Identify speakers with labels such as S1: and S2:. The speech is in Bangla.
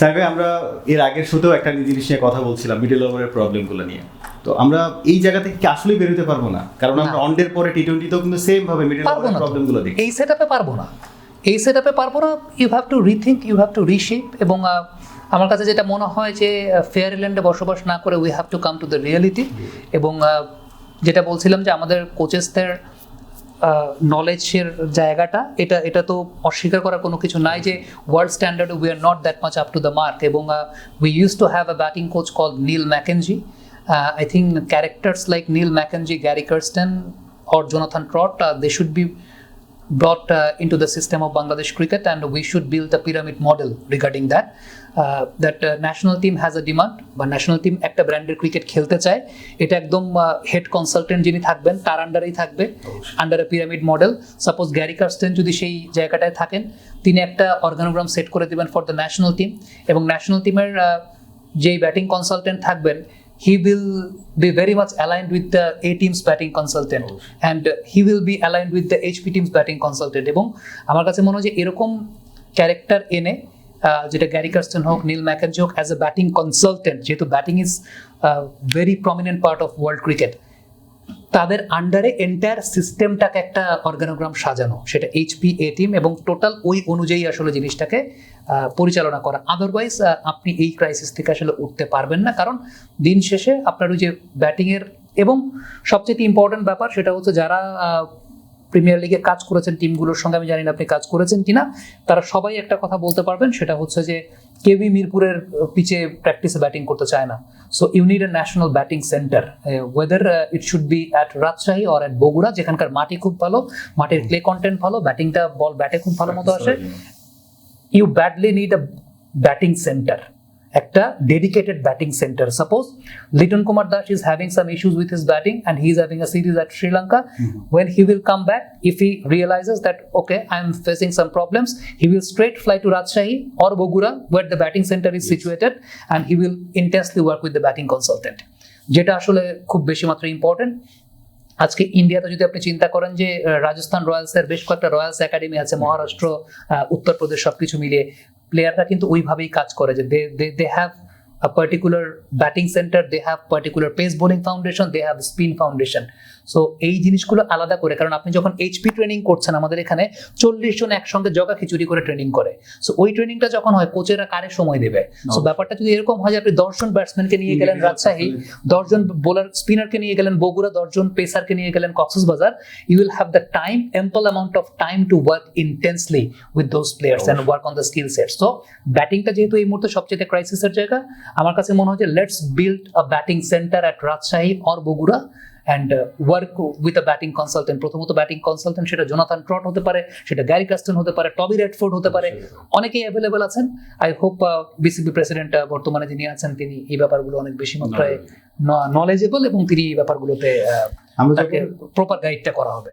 S1: ভাই, আমরা এর আগের শুধু একটা জিনিস নিয়ে কথা বলছিলাম মিডল ওভারের প্রবলেমগুলো নিয়ে তো আমরা এই জায়গা থেকে কি আসলে বেরোতে পারব না কারণ আমরা। অনডের পরে টি টোয়েন্টিতেও কিন্তু সেম ভাবে মিডল ওভারের। প্রবলেমগুলো দেখি
S2: এই সেট আপে পারব না এই সেট আপে পারব না you have to rethink you have to reshape এবং আমার কাছে যেটা মনে হয় যে ফেয়ারল্যান্ডে বসবাস না করে we have to come to the reality এবং যেটা বলছিলাম যে আমাদের কোচেসদের নলেজের জায়গাটা, এটা এটা তো অস্বীকার করার কোনো কিছু নাই যে world standard we are not that much up to the mark এবং we use to have a batting coach call Neil McKenzie I think characters like Neil McKenzie Gary Kirsten or Jonathan Trott they should be brought uh, into the system of Bangladesh cricket, and we should build a pyramid model regarding that. Uh, that uh, national team has a demand বা ন্যাশনাল টিম একটা ব্র্যান্ডের ক্রিকেট খেলতে চায় এটা একদম হেড কনসালটেন্ট যিনি থাকবেন তার আন্ডারেই থাকবে under pyramid model suppose Gary Kirsten যদি সেই জায়গাটায় থাকেন তিনি একটা অর্গানোগ্রাম সেট করে দেবেন ফর দ্য ন্যাশনাল টিম এবং ন্যাশনাল টিমের যেই ব্যাটিং কনসালটেন্ট থাকবেন he will be very much aligned with the A team's batting consultant and uh, he will be aligned with the HP team's batting consultant এবং আমার কাছে মনে হয় যে এরকম ক্যারেক্টার এনে যেটা গ্যারি কার্স্টন হোক নীল ম্যাকেনজি হোক অ্যাজ এ ব্যাটিং কনসালটেন্ট যেহেতু batting is very prominent part of world cricket তাদের আন্ডারে এন্টায়ার সিস্টেমটাকে একটা অর্গানোগ্রাম সাজানো। সেটা এইচপি এ টিম এবং টোটাল ওই অনুযায়ী আসলে জিনিসটাকে পরিচালনা করা। আদারওয়াইজ আপনি এই ক্রাইসিস থেকে আসলে উঠতে পারবেন না। কারণ দিন শেষে আপনার ওই যে ব্যাটিংয়ের এবং সবচেয়ে ইম্পর্টেন্ট ব্যাপার সেটা হচ্ছে যারা প্রিমিয়ার লিগে কাজ করেছেন টিমগুলোর সঙ্গে আমি জানি না আপনি কাজ করেছেন কিনা। তারা সবাই একটা কথা বলতে পারবেন সেটা হচ্ছে যে কেভি মিরপুরের পিচে প্র্যাকটিসে ব্যাটিং করতে চায় না। So you need a national batting centre whether it should be at Rajshahi or at Bogura যেখানকার মাটি খুব ভালো মাটির ক্লে কন্টেন্ট ভালো ব্যাটিংটা বল ব্যাটে খুব ভালো মতো আসে। You badly need a batting centre একটা dedicated batting centre suppose Liton Kumar Das is having some issues with his batting and he is having a series at Sri Lanka when he will come back if he realizes that okay i am facing some problems he will straight fly to rajshahi or bogura where the batting center is situated and he will intensely work with the batting consultant যেটা আসলে খুব বেশি মাত্রায় ইম্পর্টেন্ট আজকে ইন্ডিয়াতে যদি আপনি চিন্তা করেন যে রাজস্থান রয়্যালসের বেশ কয়েকটা রয়্যালস একাডেমি আছে মহারাষ্ট্র উত্তরপ্রদেশ সবকিছু মিলিয়ে প্লেয়াররা কিন্তু ওইভাবেই কাজ করে যে they they have a particular batting center they have particular pace bowling foundation they have spin foundation. So এই জিনিসগুলো আলাদা করে কারণ আপনি যখন এইচপি ট্রেনিং করছেন আমাদের এখানে চল্লিশ জন একসঙ্গে জগা খিচুড়ি করে ট্রেনিং করে। সো ওই ট্রেনিংটা যখন হয় কোচেরা কারে সময় দেবে? সো ব্যাপারটা যদি এরকম হয় যে আপনি দশজন ব্যাটসম্যানকে নিয়ে গেলেন রাজশাহী দশজন বোলার স্পিনারকে নিয়ে গেলেন বগুড়া দশজন পেসারকে নিয়ে গেলেন Cox's Bazar you will have the time ample amount of time to work intensely with those players and work on the skill set so ব্যাটিংটা যেহেতু এই মুহূর্তে সবচেয়ে ক্রাইসিসের জায়গা আমার কাছে মনে হয় যে let's build a batting centre at Rajshahi or Bogura and work with a batting consultant প্রথমত ব্যাটিং কনসালটেন্ট সেটা জোনাথন ট্রট হতে পারে সেটা গ্যারি কাস্টন হতে পারে টবি রেডফোর্ড হতে পারে অনেকেই অ্যাভেলেবেল আছেন। আই হোপ বিসিবি প্রেসিডেন্ট বর্তমানে যিনি আছেন তিনি এই ব্যাপারগুলো অনেক বেশি মাত্রায় নলেজেবল এবং তিনি এই ব্যাপারগুলোতে প্রপার গাইডটা করা হবে।